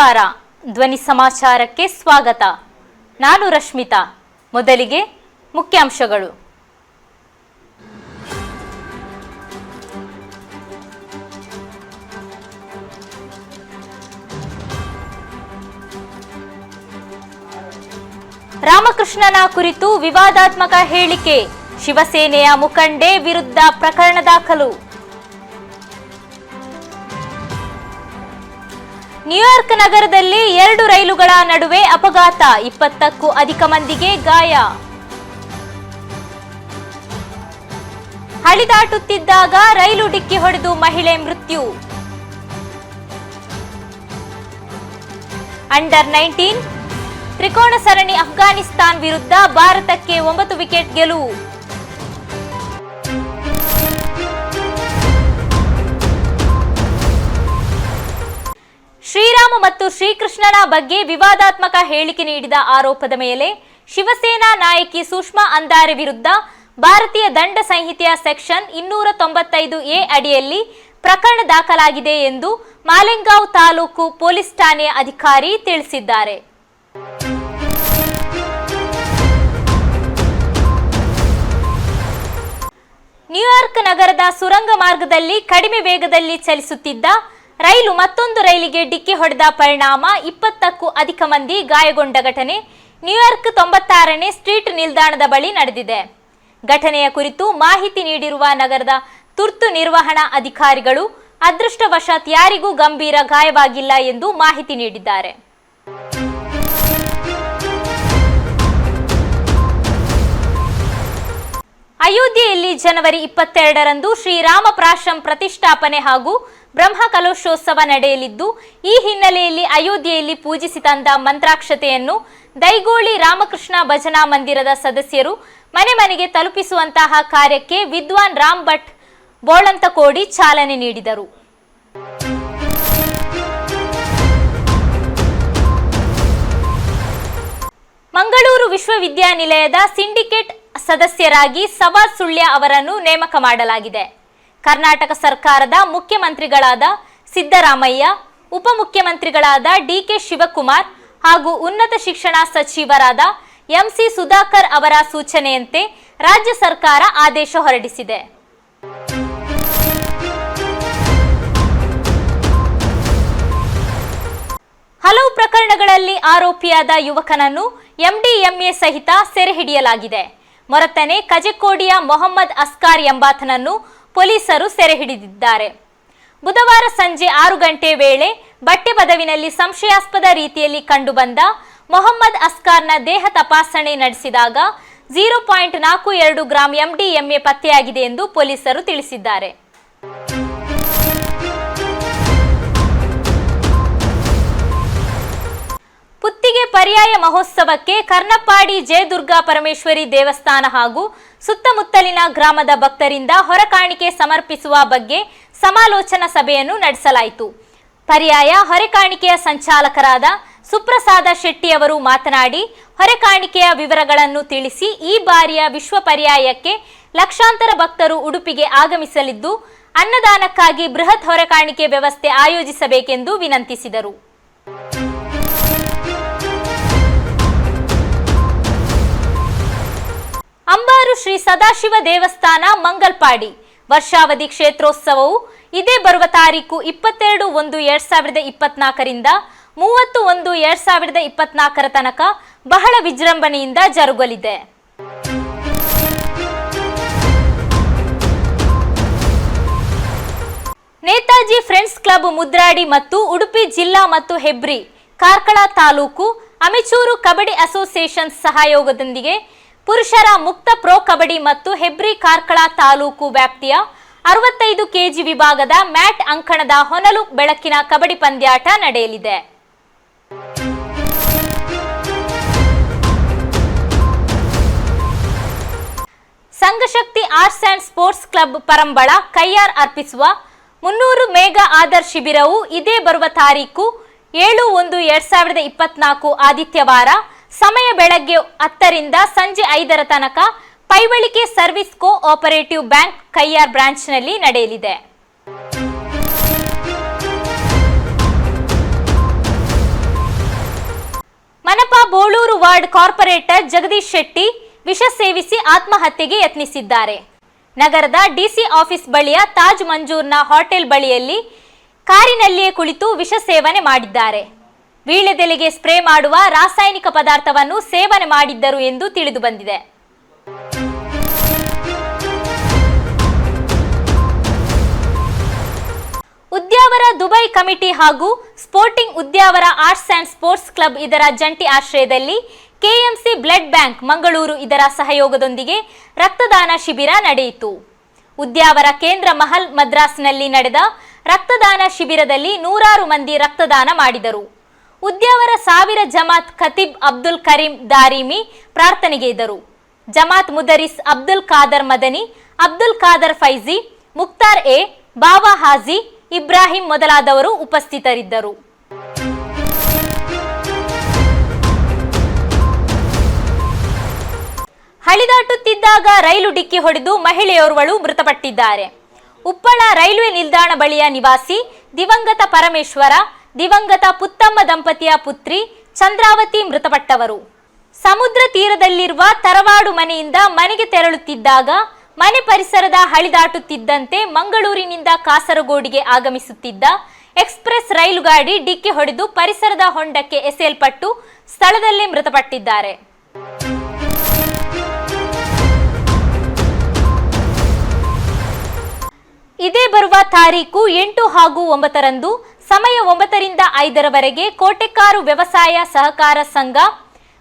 ನಮಸ್ಕಾರ. ಧ್ವನಿ ಸಮಾಚಾರಕ್ಕೆ ಸ್ವಾಗತ. ನಾನು ರಶ್ಮಿತಾ. ಮೊದಲಿಗೆ ಮುಖ್ಯಾಂಶಗಳು. ರಾಮಕೃಷ್ಣನ ಕುರಿತು ವಿವಾದಾತ್ಮಕ ಹೇಳಿಕೆ. ಶಿವಸೇನೆಯ ಮುಖಂಡೆ ವಿರುದ್ಧ ಪ್ರಕರಣ ದಾಖಲು. ನ್ಯೂಯಾರ್ಕ್ ನಗರದಲ್ಲಿ ಎರಡು ರೈಲುಗಳ ನಡುವೆ ಅಪಘಾತ. ಇಪ್ಪತ್ತಕ್ಕೂ ಅಧಿಕ ಮಂದಿಗೆ ಗಾಯ. ಹಳಿದಾಟುತ್ತಿದ್ದಾಗ ರೈಲು ಡಿಕ್ಕಿ ಹೊಡೆದು ಮಹಿಳೆ ಮೃತ್ಯು. ಅಂಡರ್ ನೈನ್ಟೀನ್ ತ್ರಿಕೋಣ ಸರಣಿ ಅಫ್ಘಾನಿಸ್ತಾನ್ ವಿರುದ್ಧ ಭಾರತಕ್ಕೆ ಒಂಬತ್ತು ವಿಕೆಟ್ ಗೆಲುವು. ಶ್ರೀರಾಮ ಮತ್ತು ಶ್ರೀಕೃಷ್ಣನ ಬಗ್ಗೆ ವಿವಾದಾತ್ಮಕ ಹೇಳಿಕೆ ನೀಡಿದ ಆರೋಪದ ಮೇಲೆ ಶಿವಸೇನಾ ನಾಯಕಿ ಸುಷ್ಮಾ ಅಂದಾರೆ ವಿರುದ್ಧ ಭಾರತೀಯ ದಂಡ ಸಂಹಿತೆಯ ಸೆಕ್ಷನ್ ಇನ್ನೂರ ತೊಂಬತ್ತೈದು ಎ ಅಡಿಯಲ್ಲಿ ಪ್ರಕರಣ ದಾಖಲಾಗಿದೆ ಎಂದು ಮಾಲೆಂಗಾವ್ ತಾಲೂಕು ಪೊಲೀಸ್ ಠಾಣೆಯ ಅಧಿಕಾರಿ ತಿಳಿಸಿದ್ದಾರೆ. ನ್ಯೂಯಾರ್ಕ್ ನಗರದ ಸುರಂಗ ಮಾರ್ಗದಲ್ಲಿ ಕಡಿಮೆ ವೇಗದಲ್ಲಿ ಚಲಿಸುತ್ತಿದ್ದ ರೈಲು ಮತ್ತೊಂದು ರೈಲಿಗೆ ಡಿಕ್ಕಿ ಹೊಡೆದ ಪರಿಣಾಮ ಇಪ್ಪತ್ತಕ್ಕೂ ಅಧಿಕ ಮಂದಿ ಗಾಯಗೊಂಡ ಘಟನೆ ನ್ಯೂಯಾರ್ಕ್ ತೊಂಬತ್ತಾರನೇ ಸ್ಟ್ರೀಟ್ ನಿಲ್ದಾಣದ ಬಳಿ ನಡೆದಿದೆ. ಘಟನೆಯ ಕುರಿತು ಮಾಹಿತಿ ನೀಡಿರುವ ನಗರದ ತುರ್ತು ನಿರ್ವಹಣಾ ಅಧಿಕಾರಿಗಳು, ಅದೃಷ್ಟವಶಾತ್ ಯಾರಿಗೂ ಗಂಭೀರ ಗಾಯವಾಗಿಲ್ಲ ಎಂದು ಮಾಹಿತಿ ನೀಡಿದ್ದಾರೆ. ಅಯೋಧ್ಯೆಯಲ್ಲಿ ಜನವರಿ ಇಪ್ಪತ್ತೆರಡರಂದು ಶ್ರೀರಾಮ ಪ್ರಾಶಂ ಪ್ರತಿಷ್ಠಾಪನೆ ಹಾಗೂ ಬ್ರಹ್ಮ ಕಲಶೋತ್ಸವ ನಡೆಯಲಿದ್ದು, ಈ ಹಿನ್ನೆಲೆಯಲ್ಲಿ ಅಯೋಧ್ಯೆಯಲ್ಲಿ ಪೂಜಿಸಿ ತಂದ ಮಂತ್ರಾಕ್ಷತೆಯನ್ನು ದೈಗೋಳಿ ರಾಮಕೃಷ್ಣ ಭಜನಾ ಮಂದಿರದ ಸದಸ್ಯರು ಮನೆ ಮನೆಗೆ ತಲುಪಿಸುವಂತಹ ಕಾರ್ಯಕ್ಕೆ ವಿದ್ವಾನ್ ರಾಮ್ ಭಟ್ ಬೋಳಂತಕೋಡಿ ಚಾಲನೆ ನೀಡಿದರು. ಮಂಗಳೂರು ವಿಶ್ವವಿದ್ಯಾನಿಲಯದ ಸಿಂಡಿಕೇಟ್ ಸದಸ್ಯರಾಗಿ ಸವಾ ಸುಳ್ಯ ಅವರನ್ನು ನೇಮಕ ಮಾಡಲಾಗಿದೆ. ಕರ್ನಾಟಕ ಸರ್ಕಾರದ ಮುಖ್ಯಮಂತ್ರಿಗಳಾದ ಸಿದ್ದರಾಮಯ್ಯ, ಉಪಮುಖ್ಯಮಂತ್ರಿಗಳಾದ ಡಿಕೆ ಶಿವಕುಮಾರ್ ಹಾಗೂ ಉನ್ನತ ಶಿಕ್ಷಣ ಸಚಿವರಾದ ಎಂಸಿ ಸುಧಾಕರ್ ಅವರ ಸೂಚನೆಯಂತೆ ರಾಜ್ಯ ಸರ್ಕಾರ ಆದೇಶ ಹೊರಡಿಸಿದೆ. ಹಲವು ಪ್ರಕರಣಗಳಲ್ಲಿ ಆರೋಪಿಯಾದ ಯುವಕನನ್ನು ಎಂಡಿಎಂಎ ಸಹಿತ ಸೆರೆ ಹಿಡಿಯಲಾಗಿದೆ. ಮೊರತನೆ ಕಜಕೋಡಿಯ ಮೊಹಮ್ಮದ್ ಅಸ್ಕಾರ್ ಎಂಬಾತನನ್ನು ಪೊಲೀಸರು ಸೆರೆ ಹಿಡಿದಿದ್ದಾರೆ. ಬುಧವಾರ ಸಂಜೆ ಆರು ಗಂಟೆ ವೇಳೆ ಬಟ್ಟೆ ಪದವಿನಲ್ಲಿ ಸಂಶಯಾಸ್ಪದ ರೀತಿಯಲ್ಲಿ ಕಂಡುಬಂದ ಮೊಹಮ್ಮದ್ ಅಸ್ಕಾರ್ನ ದೇಹ ತಪಾಸಣೆ ನಡೆಸಿದಾಗ ಜೀರೋ ಪಾಯಿಂಟ್ ನಾಲ್ಕು ಎರಡು ಗ್ರಾಂ ಎಂಡಿಎಂಎ ಪತ್ತೆಯಾಗಿದೆ ಎಂದು ಪೊಲೀಸರು ತಿಳಿಸಿದ್ದಾರೆ. ಪುತ್ತಿಗೆ ಪರ್ಯಾಯ ಮಹೋತ್ಸವಕ್ಕೆ ಕರ್ನಪ್ಪಾಡಿ ಜಯದುರ್ಗಾ ಪರಮೇಶ್ವರಿ ದೇವಸ್ಥಾನ ಹಾಗೂ ಸುತ್ತಮುತ್ತಲಿನ ಗ್ರಾಮದ ಭಕ್ತರಿಂದ ಹೊರಕಾಣಿಕೆ ಸಮರ್ಪಿಸುವ ಬಗ್ಗೆ ಸಮಾಲೋಚನಾ ಸಭೆಯನ್ನು ನಡೆಸಲಾಯಿತು. ಪರ್ಯಾಯ ಹೊರೆಕಾಣಿಕೆಯ ಸಂಚಾಲಕರಾದ ಸುಪ್ರಸಾದ ಶೆಟ್ಟಿ ಅವರು ಮಾತನಾಡಿ ಹೊರೆಕಾಣಿಕೆಯ ವಿವರಗಳನ್ನು ತಿಳಿಸಿ ಈ ಬಾರಿಯ ವಿಶ್ವ ಪರ್ಯಾಯಕ್ಕೆ ಲಕ್ಷಾಂತರ ಭಕ್ತರು ಉಡುಪಿಗೆ ಆಗಮಿಸಲಿದ್ದು, ಅನ್ನದಾನಕ್ಕಾಗಿ ಬೃಹತ್ ಹೊರೆಕಾಣಿಕೆ ವ್ಯವಸ್ಥೆ ಆಯೋಜಿಸಬೇಕೆಂದು ವಿನಂತಿಸಿದರು. ಅಂಬಾರು ಶ್ರೀ ಸದಾಶಿವ ದೇವಸ್ಥಾನ, ಮಂಗಲ್ಪಾಡಿ. ವರ್ಷಾವಧಿ ಕ್ಷೇತ್ರೋತ್ಸವವು ಇದೇ ಬರುವ ತಾರೀಕು ಇಪ್ಪತ್ತೆರಡು ಒಂದು ಎರಡ್ ಸಾವಿರದ ಇಪ್ಪತ್ನಾಲ್ಕರಿಂದ ಮೂವತ್ತು ಒಂದು ಎರಡ್ ಸಾವಿರದ ಇಪ್ಪತ್ನಾಲ್ಕರ ತನಕ ಬಹಳ ವಿಜೃಂಭಣೆಯಿಂದ ಜರುಗಲಿದೆ. ನೇತಾಜಿ ಫ್ರೆಂಡ್ಸ್ ಕ್ಲಬ್ ಮುದ್ರಾಡಿ ಮತ್ತು ಉಡುಪಿ ಜಿಲ್ಲಾ ಮತ್ತು ಹೆಬ್ರಿ, ಕಾರ್ಕಳ ತಾಲೂಕು ಅಮೆಚೂರು ಕಬಡ್ಡಿ ಅಸೋಸಿಯೇಷನ್ ಸಹಯೋಗದೊಂದಿಗೆ ಪುರುಷರ ಮುಕ್ತ ಪ್ರೊ ಕಬಡ್ಡಿ ಮತ್ತು ಹೆಬ್ರಿ ಕಾರ್ಕಳ ತಾಲೂಕು ವ್ಯಾಪ್ತಿಯ ಅರವತ್ತೈದು ಕೆಜಿ ವಿಭಾಗದ ಮ್ಯಾಟ್ ಅಂಕಣದ ಹೊನಲು ಬೆಳಕಿನ ಕಬಡ್ಡಿ ಪಂದ್ಯಾಟ ನಡೆಯಲಿದೆ. Sanghashakti arts and sports club Parambala Kaiyar ಅರ್ಪಿಸುವ ಮುನ್ನೂರು ಮೇಘ ಆಧಾರ್ ಶಿಬಿರವು ಇದೇ ಬರುವ ತಾರೀಕು ಏಳು ಒಂದು ಎರಡ್ ಸಾವಿರದ ಇಪ್ಪತ್ನಾಲ್ಕು ಆದಿತ್ಯವಾರ ಸಮಯ ಬೆಳಗ್ಗೆ ಹತ್ತರಿಂದ ಸಂಜೆ ಐದರ ತನಕ Paivalike service co operative bank Kaiyar ಬ್ರಾಂಚ್ನಲ್ಲಿ ನಡೆಯಲಿದೆ. ಮನಪಾ ಬೋಳೂರು ವಾರ್ಡ್ ಕಾರ್ಪೊರೇಟರ್ ಜಗದೀಶ್ ಶೆಟ್ಟಿ ವಿಷ ಸೇವಿಸಿ ಆತ್ಮಹತ್ಯೆಗೆ ಯತ್ನಿಸಿದ್ದಾರೆ. ನಗರದ ಡಿಸಿ ಆಫೀಸ್ ಬಳಿಯ ತಾಜ್ ಮಂಜೂರ್ನ ಹೋಟೆಲ್ ಬಳಿಯಲ್ಲಿ ಕಾರಿನಲ್ಲಿಯೇ ಕುಳಿತು ವಿಷ ಸೇವನೆ ಮಾಡಿದ್ದಾರೆ. ವೀಳ್ಯದೆಲೆಗೆ ಸ್ಪ್ರೇ ಮಾಡುವ ರಾಸಾಯನಿಕ ಪದಾರ್ಥವನ್ನು ಸೇವನೆ ಮಾಡಿದ್ದರು ಎಂದು ತಿಳಿದು ಬಂದಿದೆ. ಉದ್ಯಾವರ ದುಬೈ ಕಮಿಟಿ ಹಾಗೂ sporting Udyavara arts and sports club ಇದರ ಜಂಟಿ ಆಶ್ರಯದಲ್ಲಿ ಕೆಎಂಸಿ ಬ್ಲಡ್ ಬ್ಯಾಂಕ್ ಮಂಗಳೂರು ಇದರ ಸಹಯೋಗದೊಂದಿಗೆ ರಕ್ತದಾನ ಶಿಬಿರ ನಡೆಯಿತು. ಉದ್ಯಾವರ ಕೇಂದ್ರ ಮಹಲ್ ಮದ್ರಾಸ್ನಲ್ಲಿ ನಡೆದ ರಕ್ತದಾನ ಶಿಬಿರದಲ್ಲಿ ನೂರಾರು ಮಂದಿ ರಕ್ತದಾನ ಮಾಡಿದರು. ಉದ್ಯಾವರ ಸಾವಿರ ಜಮಾತ್ ಖತೀಬ್ ಅಬ್ದುಲ್ ಕರೀಂ ದಾರಿಮಿ ಪ್ರಾರ್ಥನೆಗೆ ಇದ್ದರು. ಜಮಾತ್ ಮುದರಿಸ್ ಅಬ್ದುಲ್ ಖಾದರ್ ಮದನಿ, ಅಬ್ದುಲ್ ಖಾದರ್ ಫೈಜಿ ಮುಕ್ತಾರ್ ಎ ಬಾಬಾ ಹಾಜಿ, ಇಬ್ರಾಹಿಂ ಮೊದಲಾದವರು ಉಪಸ್ಥಿತರಿದ್ದರು. ಹಳಿದಾಟುತ್ತಿದ್ದಾಗ ರೈಲು ಡಿಕ್ಕಿ ಹೊಡೆದು ಮಹಿಳೆಯೋರ್ವಳು ಮೃತಪಟ್ಟಿದ್ದಾರೆ. ಉಪ್ಪಳ ರೈಲ್ವೆ ನಿಲ್ದಾಣ ಬಳಿಯ ನಿವಾಸಿ ದಿವಂಗತ ಪರಮೇಶ್ವರ ದಿವಂಗತ ಪುತ್ತಮ್ಮ ದಂಪತಿಯ ಪುತ್ರಿ ಚಂದ್ರಾವತಿ ಮೃತಪಟ್ಟವರು. ಸಮುದ್ರ ತೀರದಲ್ಲಿರುವ ತರವಾಡು ಮನೆಯಿಂದ ಮನೆಗೆ ತೆರಳುತ್ತಿದ್ದಾಗ ಮನೆ ಪರಿಸರದ ಹಳಿದಾಟುತ್ತಿದ್ದಂತೆ ಮಂಗಳೂರಿನಿಂದ ಕಾಸರಗೋಡಿಗೆ ಆಗಮಿಸುತ್ತಿದ್ದ ಎಕ್ಸ್ಪ್ರೆಸ್ ರೈಲು ಗಾಡಿ ಡಿಕ್ಕಿ ಹೊಡೆದು ಪರಿಸರದ ಹೊಂಡಕ್ಕೆ ಎಸೆಯಲ್ಪಟ್ಟು ಸ್ಥಳದಲ್ಲೇ ಮೃತಪಟ್ಟಿದ್ದಾರೆ. ಇದೇ ಬರುವ ತಾರೀಕು ಎಂಟು ಹಾಗೂ ಒಂಬತ್ತರಂದು ಸಮಯ ಒಂಬತ್ತರಿಂದ ಐದರವರೆಗೆ ಕೋಟೆಕಾರು ವ್ಯವಸಾಯ ಸಹಕಾರ ಸಂಘ,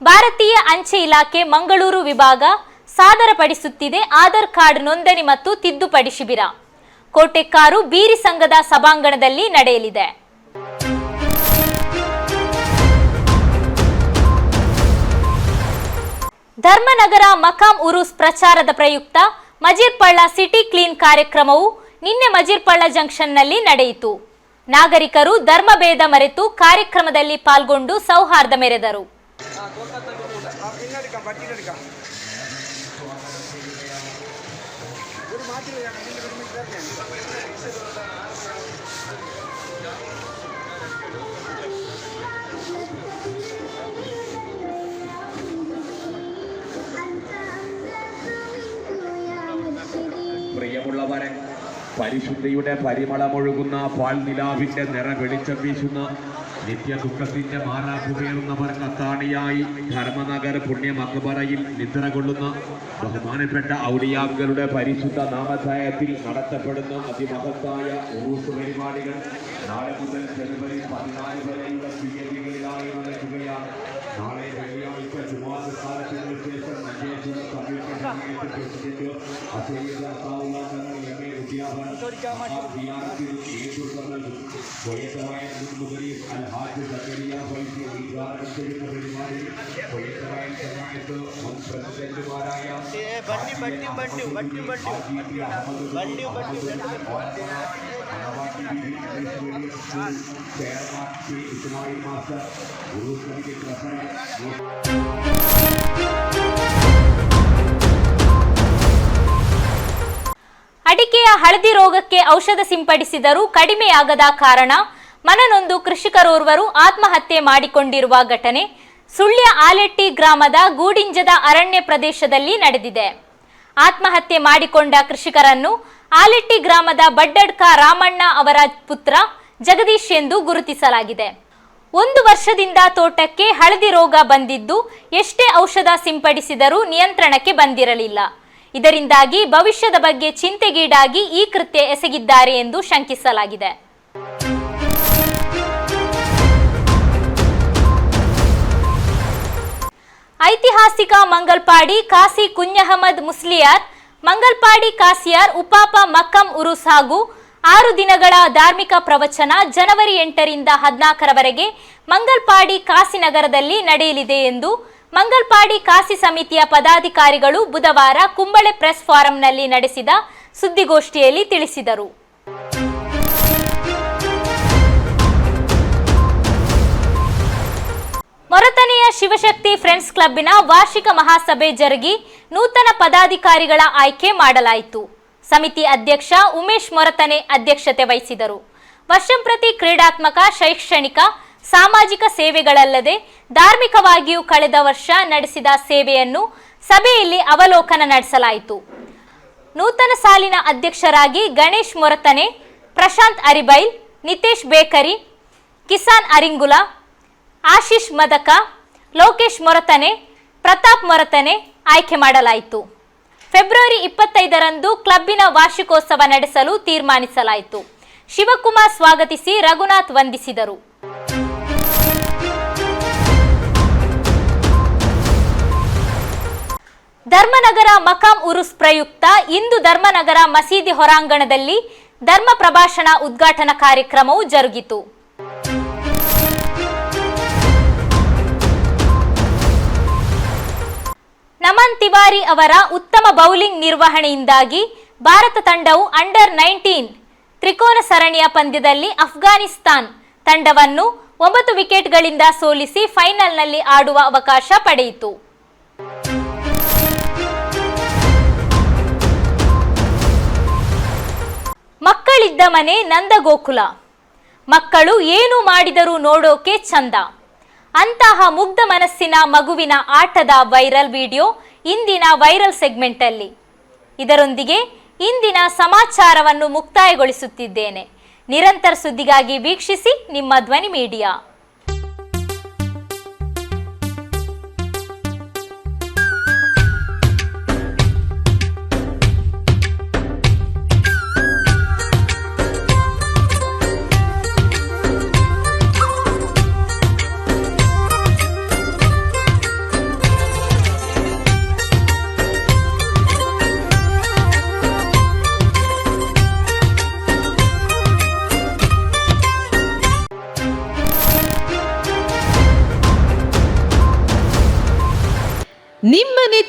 ಭಾರತೀಯ ಅಂಚೆ ಇಲಾಖೆ ಮಂಗಳೂರು ವಿಭಾಗ ಸಾದರಪಡಿಸುತ್ತಿದೆ ಆಧಾರ್ ಕಾರ್ಡ್ ನೋಂದಣಿ ಮತ್ತು ತಿದ್ದುಪಡಿ ಶಿಬಿರ. ಕೋಟೆಕಾರು ಬೀರಿ ಸಂಘದ ಸಭಾಂಗಣದಲ್ಲಿ ನಡೆಯಲಿದೆ. ಧರ್ಮನಗರ ಮಕಾಂ ಉರುಸ್ ಪ್ರಚಾರದ ಪ್ರಯುಕ್ತ ಮಜೀರ್ಪಳ್ಳ ಸಿಟಿ ಕ್ಲೀನ್ ಕಾರ್ಯಕ್ರಮವು ನಿನ್ನೆ ಮಜೀರ್ಪಳ್ಳ ಜಂಕ್ಷನ್ನಲ್ಲಿ ನಡೆಯಿತು ನಾಗರಿಕರು ಧರ್ಮಭೇದ ಮರೆತು ಕಾರ್ಯಕ್ರಮದಲ್ಲಿ ಪಾಲ್ಗೊಂಡು ಸೌಹಾರ್ದ ಮೆರೆದರು പിന്നെടുക്കാം പട്ടിയിലെടുക്കാം ഒരു മാറ്റില്ല ഒരു മിനിറ്റ് പ്രിയമുള്ളവരെ പരിശുദ്ധിയുടെ പരിമളമൊഴുകുന്ന പാൽ നിലാവിന്റെ നിറ വെളിച്ചം വീശുന്ന നിത്യ ദുഃഖത്തിന്റെ മാറാപ്പുകയറുന്നവർ കത്താണിയായി. ധർമ്മനഗർ പുണ്യ മക്ബറയിൽ നിദ്ര കൊള്ളുന്ന ബഹുമാനപ്പെട്ട ഔലിയാക്കളുടെ പരിശുദ്ധ നാമധേയത്തിൽ നടത്തപ്പെടുന്ന അതിമഹത്തായ ഉറൂസ് പരിപാടികൾ നാളെ മുതൽ ജനുവരി പതിനാല് വരെയുള്ള തീയതികളിലായി നടക്കുകയാണ്. നാളെ വെള്ളിയാഴ്ച സ്ഥാനത്തിന് ശേഷം പ്രസിഡന്റ് അസൈദ बंडी बंडी बंडी बंडी बंडी बंडी बंडी इतना ही मास्टर गुरु के प्रसन्न ಅಡಿಕೆಯ ಹಳದಿ ರೋಗಕ್ಕೆ ಔಷಧ ಸಿಂಪಡಿಸಿದರೂ ಕಡಿಮೆಯಾಗದ ಕಾರಣ ಮನನೊಂದು ಕೃಷಿಕರೋರ್ವರು ಆತ್ಮಹತ್ಯೆ ಮಾಡಿಕೊಂಡಿರುವ ಘಟನೆ ಸುಳ್ಯ ಆಲೆಟ್ಟಿ ಗ್ರಾಮದ ಗೂಡಿಂಜದ ಅರಣ್ಯ ಪ್ರದೇಶದಲ್ಲಿ ನಡೆದಿದೆ. ಆತ್ಮಹತ್ಯೆ ಮಾಡಿಕೊಂಡ ಕೃಷಿಕರನ್ನು ಆಲೆಟ್ಟಿ ಗ್ರಾಮದ ಬಡ್ಡಡ್ಕ ರಾಮಣ್ಣ ಅವರ ಪುತ್ರ ಜಗದೀಶ್ ಎಂದು ಗುರುತಿಸಲಾಗಿದೆ. ಒಂದು ವರ್ಷದಿಂದ ತೋಟಕ್ಕೆ ಹಳದಿ ರೋಗ ಬಂದಿದ್ದು ಎಷ್ಟೇ ಔಷಧ ಸಿಂಪಡಿಸಿದರೂ ನಿಯಂತ್ರಣಕ್ಕೆ ಬಂದಿರಲಿಲ್ಲ. ಇದರಿಂದಾಗಿ ಭವಿಷ್ಯದ ಬಗ್ಗೆ ಚಿಂತೆಗೀಡಾಗಿ ಈ ಕೃತ್ಯ ಎಸಗಿದ್ದಾರೆ ಎಂದು ಶಂಕಿಸಲಾಗಿದೆ. ಐತಿಹಾಸಿಕ ಮಂಗಲ್ಪಾಡಿ ಕಾಸಿ ಕುಂಜಹಮದ್ ಮುಸ್ಲಿಯಾರ್, ಮಂಗಲ್ಪಾಡಿ ಕಾಸಿಯಾರ್ ಉಪಾಪ ಮಕ್ಕಂ ಉರುಸ್ ಹಾಗೂ ಆರು ದಿನಗಳ ಧಾರ್ಮಿಕ ಪ್ರವಚನ ಜನವರಿ ಎಂಟರಿಂದ ಹದಿನಾಲ್ಕರವರೆಗೆ ಮಂಗಲ್ಪಾಡಿ ಕಾಸಿನಗರದಲ್ಲಿ ನಡೆಯಲಿದೆ ಎಂದು ಮಂಗಲ್ಪಾಡಿ ಕಾಸಿ ಸಮಿತಿಯ ಪದಾಧಿಕಾರಿಗಳು ಬುಧವಾರ ಕುಂಬಳೆ ಪ್ರೆಸ್ ಫಾರಂನಲ್ಲಿ ನಡೆಸಿದ ಸುದ್ದಿಗೋಷ್ಠಿಯಲ್ಲಿ ತಿಳಿಸಿದರು. ಮೊರತನೆಯ ಶಿವಶಕ್ತಿ ಫ್ರೆಂಡ್ಸ್ ಕ್ಲಬ್ಬಿನ ವಾರ್ಷಿಕ ಮಹಾಸಭೆ ಜರುಗಿ ನೂತನ ಪದಾಧಿಕಾರಿಗಳ ಆಯ್ಕೆ ಮಾಡಲಾಯಿತು. ಸಮಿತಿ ಅಧ್ಯಕ್ಷ ಉಮೇಶ್ ಮೊರತನೆ ಅಧ್ಯಕ್ಷತೆ ವಹಿಸಿದರು. ವರ್ಷಂಪ್ರತಿ ಕ್ರೀಡಾತ್ಮಕ, ಶೈಕ್ಷಣಿಕ ಸಾಮಾಜಿಕ ಸೇವೆಗಳಲ್ಲದೆ ಧಾರ್ಮಿಕವಾಗಿಯೂ ಕಳೆದ ವರ್ಷ ನಡೆಸಿದ ಸೇವೆಯನ್ನು ಸಭೆಯಲ್ಲಿ ಅವಲೋಕನ ನಡೆಸಲಾಯಿತು. ನೂತನ ಸಾಲಿನ ಅಧ್ಯಕ್ಷರಾಗಿ ಗಣೇಶ್ ಮೊರತನೆ, ಪ್ರಶಾಂತ್ ಅರಿಬೈಲ್, ನಿತೇಶ್ ಬೇಕರಿ, ಕಿಸಾನ್ ಅರಿಂಗುಲ, ಆಶೀಶ್ ಮದಕ, ಲೋಕೇಶ್ ಮೊರತನೆ, ಪ್ರತಾಪ್ ಮೊರತನೆ ಆಯ್ಕೆ ಮಾಡಲಾಯಿತು. ಫೆಬ್ರವರಿ ಇಪ್ಪತ್ತೈದರಂದು ಕ್ಲಬ್ಬಿನ ವಾರ್ಷಿಕೋತ್ಸವ ನಡೆಸಲು ತೀರ್ಮಾನಿಸಲಾಯಿತು. ಶಿವಕುಮಾರ್ ಸ್ವಾಗತಿಸಿ ರಘುನಾಥ್ ವಂದಿಸಿದರು. ಧರ್ಮನಗರ ಮಕಾಂ ಉರುಸ್ ಪ್ರಯುಕ್ತ ಇಂದು ಧರ್ಮನಗರ ಮಸೀದಿ ಹೊರಾಂಗಣದಲ್ಲಿ ಧರ್ಮ ಪ್ರಭಾಷಣ ಉದ್ಘಾಟನಾ ಕಾರ್ಯಕ್ರಮವು ಜರುಗಿತು. ನಮನ್ ತಿವಾರಿ ಅವರ ಉತ್ತಮ ಬೌಲಿಂಗ್ ನಿರ್ವಹಣೆಯಿಂದಾಗಿ ಭಾರತ ತಂಡವು ಅಂಡರ್ ನೈನ್ಟೀನ್ ತ್ರಿಕೋನ ಸರಣಿಯ ಪಂದ್ಯದಲ್ಲಿ ಅಫ್ಘಾನಿಸ್ತಾನ್ ತಂಡವನ್ನು ಒಂಬತ್ತು ವಿಕೆಟ್ಗಳಿಂದ ಸೋಲಿಸಿ ಫೈನಲ್ನಲ್ಲಿ ಆಡುವ ಅವಕಾಶ ಪಡೆಯಿತು. ಮಕ್ಕಳಿದ್ದ ಮನೆ ನಂದಗೋಕುಲ. ಮಕ್ಕಳು ಏನು ಮಾಡಿದರೂ ನೋಡೋಕೆ ಚಂದ. ಅಂತಹ ಮುಗ್ಧ ಮನಸ್ಸಿನ ಮಗುವಿನ ಆಟದ ವೈರಲ್ ವಿಡಿಯೋ ಇಂದಿನ ವೈರಲ್ ಸೆಗ್ಮೆಂಟಲ್ಲಿ. ಇದರೊಂದಿಗೆ ಇಂದಿನ ಸಮಾಚಾರವನ್ನು ಮುಕ್ತಾಯಗೊಳಿಸುತ್ತಿದ್ದೇನೆ. ನಿರಂತರ ಸುದ್ದಿಗಾಗಿ ವೀಕ್ಷಿಸಿ ನಿಮ್ಮ ಧ್ವನಿ ಮೀಡಿಯಾ.